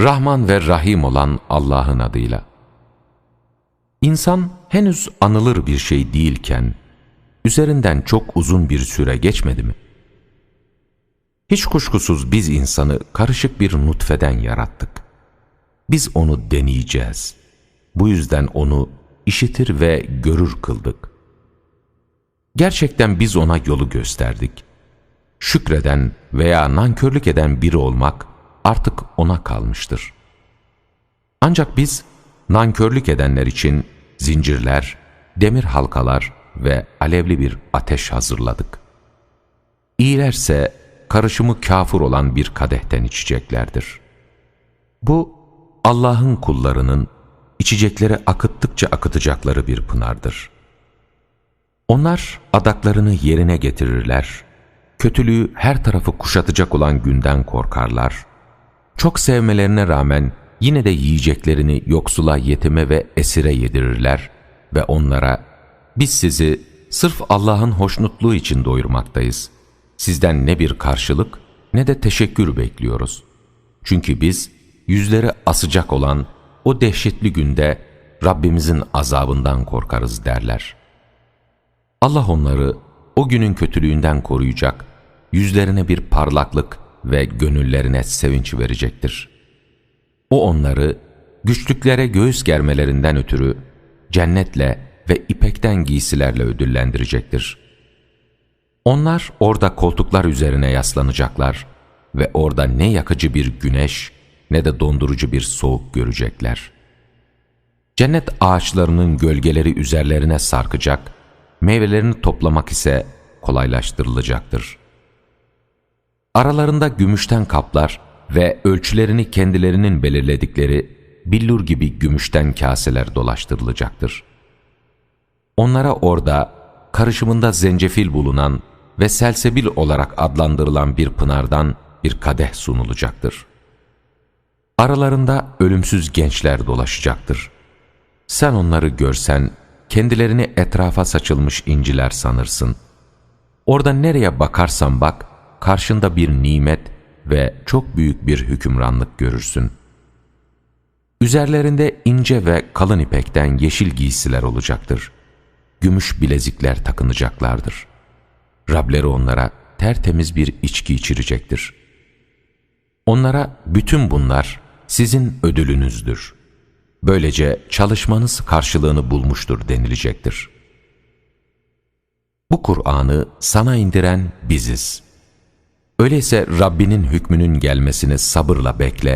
Rahman ve Rahim olan Allah'ın adıyla. İnsan henüz anılır bir şey değilken, üzerinden çok uzun bir süre geçmedi mi? Hiç kuşkusuz biz insanı karışık bir nutfeden yarattık. Biz onu deneyeceğiz. Bu yüzden onu işitir ve görür kıldık. Gerçekten biz ona yolu gösterdik. Şükreden veya nankörlük eden biri olmak artık ona kalmıştır. Ancak biz nankörlük edenler için zincirler, demir halkalar ve alevli bir ateş hazırladık. İyilerse karışımı kafur olan bir kadehten içeceklerdir. Bu Allah'ın kullarının içecekleri akıttıkça akıtacakları bir pınardır. Onlar adaklarını yerine getirirler, kötülüğü her tarafı kuşatacak olan günden korkarlar. Çok sevmelerine rağmen yine de yiyeceklerini yoksula, yetime ve esire yedirirler ve onlara biz sizi sırf Allah'ın hoşnutluğu için doyurmaktayız. Sizden ne bir karşılık ne de teşekkür bekliyoruz. Çünkü biz yüzleri asacak olan o dehşetli günde Rabbimizin azabından korkarız derler. Allah onları o günün kötülüğünden koruyacak, yüzlerine bir parlaklık ve gönüllerine sevinç verecektir. O onları güçlüklere göğüs germelerinden ötürü cennetle ve ipekten giysilerle ödüllendirecektir. Onlar orada koltuklar üzerine yaslanacaklar ve orada ne yakıcı bir güneş ne de dondurucu bir soğuk görecekler. Cennet ağaçlarının gölgeleri üzerlerine sarkacak, meyvelerini toplamak ise kolaylaştırılacaktır. Aralarında gümüşten kaplar ve ölçülerini kendilerinin belirledikleri billur gibi gümüşten kaseler dolaştırılacaktır. Onlara orada karışımında zencefil bulunan ve selsebil olarak adlandırılan bir pınardan bir kadeh sunulacaktır. Aralarında ölümsüz gençler dolaşacaktır. Sen onları görsen, kendilerini etrafa saçılmış inciler sanırsın. Orada nereye bakarsan bak, karşında bir nimet ve çok büyük bir hükümranlık görürsün. Üzerlerinde ince ve kalın ipekten yeşil giysiler olacaktır. Gümüş bilezikler takınacaklardır. Rableri onlara tertemiz bir içki içirecektir. Onlara bütün bunlar sizin ödülünüzdür. Böylece çalışmanız karşılığını bulmuştur denilecektir. Bu Kur'an'ı sana indiren biziz. Öyleyse Rabbinin hükmünün gelmesini sabırla bekle